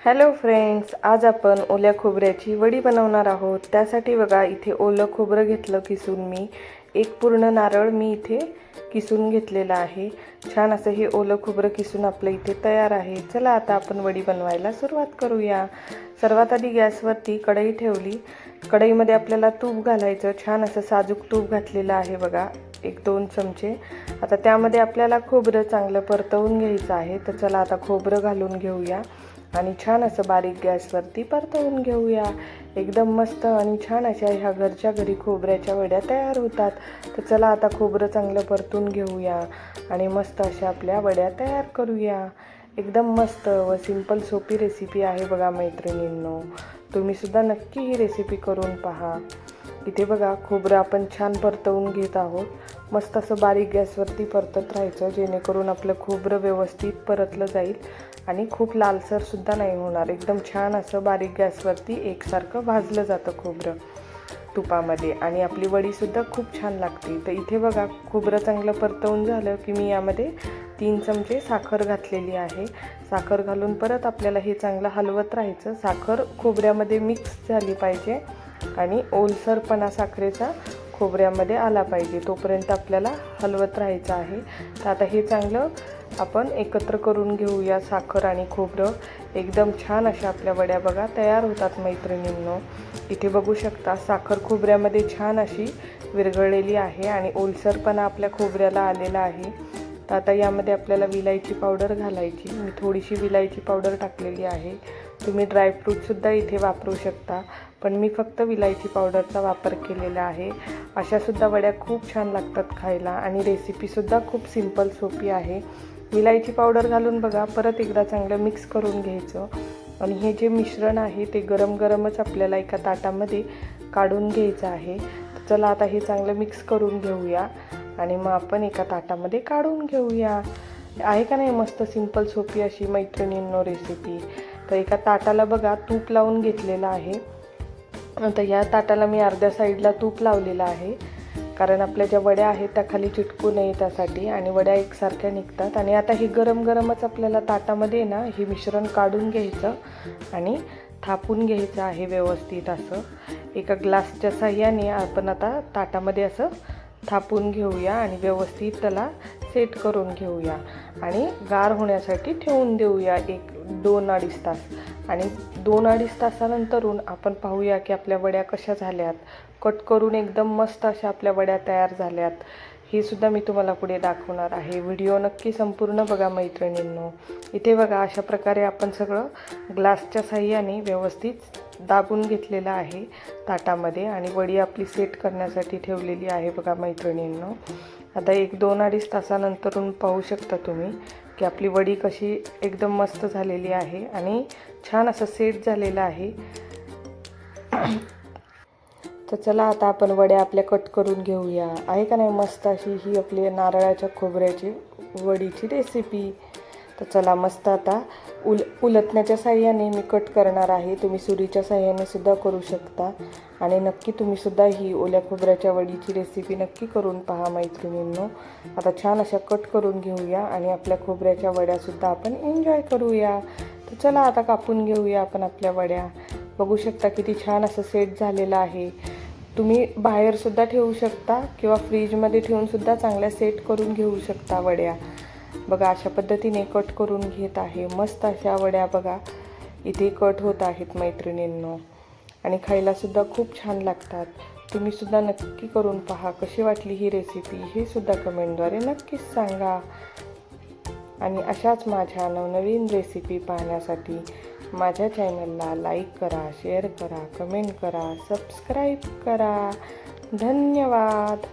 Hello friends आज आपण ओल्या खोबऱ्याची वडी बनवणार आहोत. त्यासाठी बघा इथे ओलं खोबरं घेतलं किसून मी. एक पूर्ण नारळ मी इथे किसून घेतलेला आहे. छान असं हे ओलं खोबरं किसून आपलं इथे तयार आहे. चला आता आपण वडी बनवायला सुरुवात करूया. सर्वात आधी गॅसवरती कढई ठेवली. कढईमध्ये आपल्याला तूप घालायचं. छान असं साजूक तूप घातलेलं आहे बघा एक दोन चमचे. आता त्यामध्ये आपल्याला खोबरं चांगलं परतवून घ्यायचं आहे. तर चला आता खोबरं घालून घेऊया. आणि छान असं बारीक गॅसवरती परतवून घेऊया. एकदम मस्त आणि छान अशा ह्या घरच्या घरी खोबऱ्याच्या वड्या तयार होतात. तर चला आता खोबरं चांगलं परतून घेऊया आणि मस्त अशा आपल्या वड्या तयार करूया. एकदम मस्त व सिंपल सोपी रेसिपी आहे बघा मैत्रिणींनो. तुम्हीसुद्धा नक्की ही रेसिपी करून पहा. इथे बघा खोबरं आपण छान परतवून घेत आहोत. मस्त असं बारीक गॅसवरती परतत राहायचं जेणेकरून आपलं खोबरं व्यवस्थित परतलं जाईल आणि खूप लालसरसुद्धा नाही होणार. एकदम छान असं बारीक गॅसवरती एकसारखं भाजलं जातं खोबरं तुपामध्ये. आणि आपली वडीसुद्धा खूप छान लागते. तर इथे बघा खोबरं चांगलं परतवून झालं की मी यामध्ये तीन चमचे साखर घातलेली आहे. साखर घालून परत आपल्याला हे चांगलं हलवत राहायचं. साखर खोबऱ्यामध्ये मिक्स झाली पाहिजे आणि ओलसरपणा साखरेचा खोबऱ्यामध्ये आला पाहिजे तोपर्यंत आपल्याला हलवत राहायचं आहे. तर आता हे चांगलं आपण एकत्र करून घेऊया साखर आणि खोबरं. एकदम छान अशा आपल्या वड्या बघा तयार होतात मैत्रिणींनो. इथे बघू शकता साखर खोबऱ्यामध्ये छान अशी विरघळलेली आहे आणि ओलसरपणा आपल्या खोबऱ्याला आलेला आहे. तर आता यामध्ये आपल्याला विलायची पावडर घालायची. मी थोडीशी विलायची पावडर टाकलेली आहे. तुम्ही ड्रायफ्रूटसुद्धा इथे वापरू शकता. पण मी फक्त विलायची पावडरचा वापर केलेला आहे. अशासुद्धा वड्या खूप छान लागतात खायला आणि रेसिपीसुद्धा खूप सिंपल सोपी आहे. विलायची पावडर घालून बघा परत एकदा चांगलं मिक्स करून घ्यायचं. आणि हे जे मिश्रण आहे ते गरम गरमच आपल्याला एका ताटामध्ये काढून घ्यायचं आहे. चला आता हे चांगलं मिक्स करून घेऊया. आणि मग आपण एका ताटामध्ये काढून घेऊया. आहे का नाही मस्त सिंपल सोपी अशी मैत्रिणींनो रेसिपी तर एका ताटाला बघा तूप लावून घेतलेलं आहे. तर या ताटाला मी अर्ध्या साईडला तूप लावलेलं आहे. कारण आपल्या ज्या वड्या आहेत त्या खाली चिटकू नये त्यासाठी. आणि वड्या एकसारख्या निघतात. आणि आता ही गरम गरमच आपल्याला ताटामध्ये ना हे मिश्रण काढून घ्यायचं आणि थापून घ्यायचं आहे व्यवस्थित असं. एका ग्लासच्या साह्याने आपण आता ताटामध्ये असं थापून घेऊया आणि व्यवस्थित त्याला सेट करून घेऊया. आणि गार होण्यासाठी ठेवून देऊया एक दोन अडीच तास. आणि दोन अडीच तासानंतरून आपण पाहूया की आपल्या वड्या कशा झाल्यात. कट करून एकदम मस्त अशा आपल्या वड्या तयार झाल्यात. हे सुद्धा मी तुम्हाला पुढे दाखवणार आहे. व्हिडिओ नक्की संपूर्ण बघा मैत्रिणींनो. इथे बघा अशा प्रकारे आपण सगळं ग्लासच्या साह्याने व्यवस्थित दाबून घेतलेलं आहे ताटामध्ये आणि वडी आपली सेट करण्यासाठी ठेवलेली आहे बघा मैत्रिणींनो. आता एक दोन अडीच तासानंतरून पाहू शकता तुम्ही की आपली वडी कशी एकदम मस्त झालेली आहे आणि छान असं सेट झालेलं आहे. तर चला आता आपण वड्या आपल्या कट करून घेऊया. आहे का नाही मस्त अशी ही आपली नारळाच्या खोबऱ्याची वडीची रेसिपी तर चला मस्त आता उल उलटण्याच्या साह्याने मी कट करणार आहे. तुम्ही सुरीच्या साह्याने सुद्धा करू शकता. आणि नक्की तुम्हीसुद्धा ही ओल्या खोबऱ्याच्या वडीची रेसिपी नक्की करून पहा मैत्रिणींनो. आता छान अशा कट करून घेऊया आणि आपल्या खोबऱ्याच्या वड्यासुद्धा आपण एन्जॉय करूया. तर चला आता कापून घेऊया आपण आपल्या वड्या. बघू शकता किती छान असं सेट झालेलं आहे. तुम्ही बाहेरसुद्धा ठेवू शकता किंवा फ्रीजमध्ये ठेवूनसुद्धा चांगल्या सेट करून घेऊ शकता वड्या. बघा अशा पद्धतीने कट करून घेत आहे. मस्त अशा वड्या बघा इथे कट होत आहेत मैत्रिणींनो. आणि खायलासुद्धा खूप छान लागतात. तुम्हीसुद्धा नक्की करून पहा कशी वाटली ही रेसिपी हे सुद्धा कमेंटद्वारे नक्कीच सांगा. आणि अशाच माझ्या नवनवीन रेसिपी पाहण्यासाठी माझ्या चॅनलला लाईक करा शेअर करा कमेंट करा सबस्क्राईब करा. धन्यवाद!